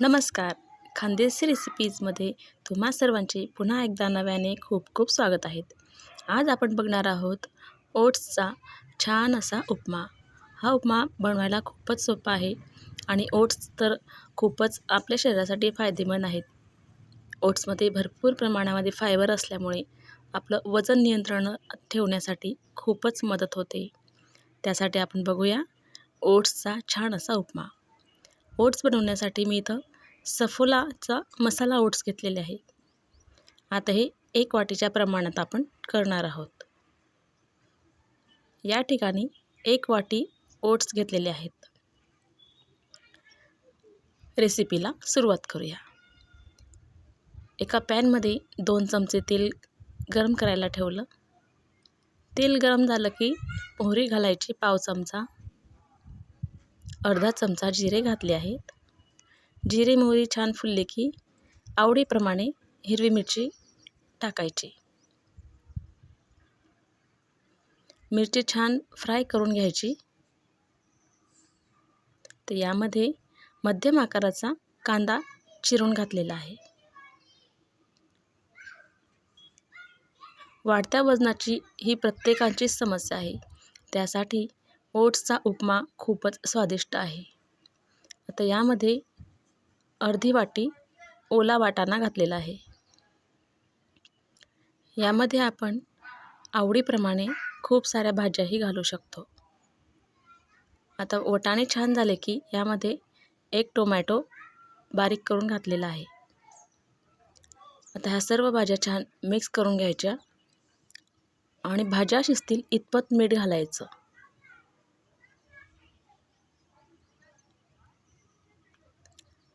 नमस्कार. खानदेसी रेसिपीजमध्ये तुम्हा सर्वांचे पुन्हा एकदा नव्याने खूप खूप स्वागत आहेत आज आपण बघणार आहोत ओट्सचा छान असा उपमा. हा उपमा बनवायला खूपच सोपा आहे आणि ओट्स तर खूपच आपल्या शरीरासाठी फायदेमंद आहेत. ओट्समध्ये भरपूर प्रमाणामध्ये फायबर असल्यामुळे आपलं वजन नियंत्रण ठेवण्यासाठी खूपच मदत होते. त्यासाठी आपण बघूया ओट्सचा छान असा उपमा. ओट्स बनवण्यासाठी मी इथं सफोलाचा मसाला ओट्स घेतलेले आहे. आता हे एक वाटीच्या प्रमाणात आपण करणार आहोत. या ठिकाणी एक वाटी ओट्स घेतलेले आहेत. रेसिपीला सुरुवात करूया. एका पॅनमध्ये दोन चमचे तेल गरम करायला ठेवलं. तेल गरम झालं की मोहरी घालायची पाव चमचा. अर्धा चमचा जिरे घातले आहेत. जिरे मोहरी छान फुलले की आवडीप्रमाणे हिरवी मिरची टाकायची. मिरची छान फ्राय करून घ्यायची. तर यामध्ये मध्यम आकाराचा कांदा चिरून घातलेला आहे. वाढत्या वजनाची ही प्रत्येकाचीच समस्या आहे. त्यासाठी ओट्सचा उपमा खूपच स्वादिष्ट आहे. आता यामध्ये अर्धी वाटी ओला वाटाणा घातलेला आहे. यामध्ये आपण आवडीप्रमाणे खूप साऱ्या भाज्याही घालू शकतो. आता वटाणे छान झाले की यामध्ये एक टोमॅटो बारीक करून घातलेला आहे. आता ह्या सर्व भाज्या छान मिक्स करून घ्यायच्या आणि भाज्या शिजतील इतपत मीठ घालायचं.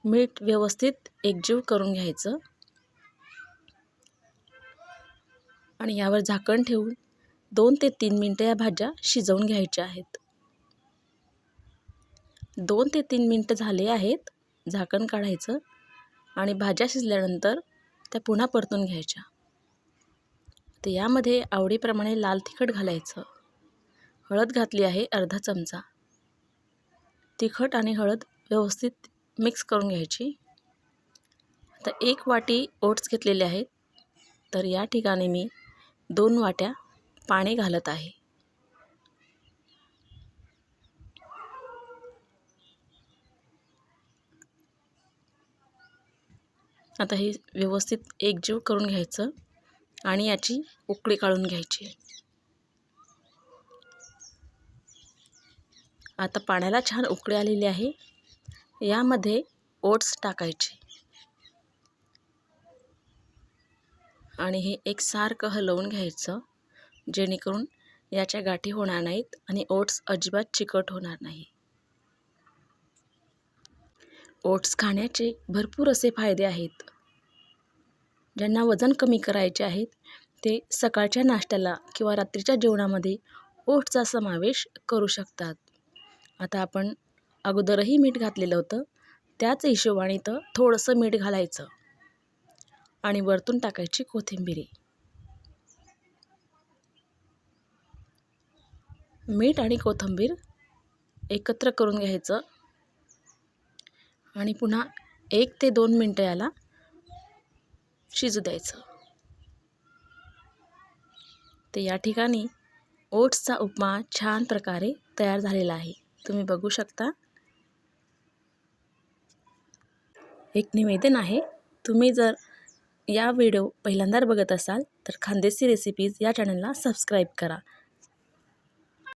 मीठ व्यवस्थित एकजीव करून घ्यायचं. आणि यावर झाकण ठेवून दोन ते तीन मिनटं या भाज्या शिजवून घ्यायच्या आहेत. दोन ते तीन मिनटं झाले आहेत झाकण काढायचं आणि भाज्या शिजल्यानंतर त्या पुन्हा परतून घ्यायच्या. तर यामध्ये आवडीप्रमाणे लाल तिखट घालायचं. हळद घातली आहे अर्धा चमचा. तिखट आणि हळद व्यवस्थित मिक्स करून घ्यायची. आता एक वाटी ओट्स घेतलेले आहेत. तर या ठिकाणी मी दोन वाट्या पाणी घालत आहे. आता हे व्यवस्थित एकजीव करून घ्यायचं आणि याची उकळी काढून घ्यायची. आता पाण्याला छान उकळी आलेली आहे. यामध्ये ओट्स टाकायचे. आणि हे एकसारखं हलवून घ्यायचं जेणेकरून याच्या गाठी होणार नाहीत आणि ओट्स अजिबात चिकट होणार नाही. ओट्स खाण्याचे भरपूर असे फायदे आहेत. ज्यांना वजन कमी करायचे आहेत ते सकाळच्या नाश्त्याला किंवा रात्रीच्या जेवणामध्ये ओट्सचा समावेश करू शकतात. आता आपण अगोदरही मीठ घातलेलं होतं. त्याच हिशोबाने तर थोडंसं मीठ घालायचं. आणि वरतून टाकायची कोथिंबिरी. मीठ आणि कोथिंबीर एकत्र करून घ्यायचं. आणि पुन्हा एक ते दोन मिनटं याला शिजू द्यायचं. तर या ठिकाणी ओट्सचा उपमा छान प्रकारे तयार झालेला आहे. तुम्ही बघू शकता. एक निवेदन आहे. तुम्ही जर या व्हिडिओ पहिल्यांदा बघत असाल तर खानदेशी रेसिपीज या चॅनलला सबस्क्राईब करा.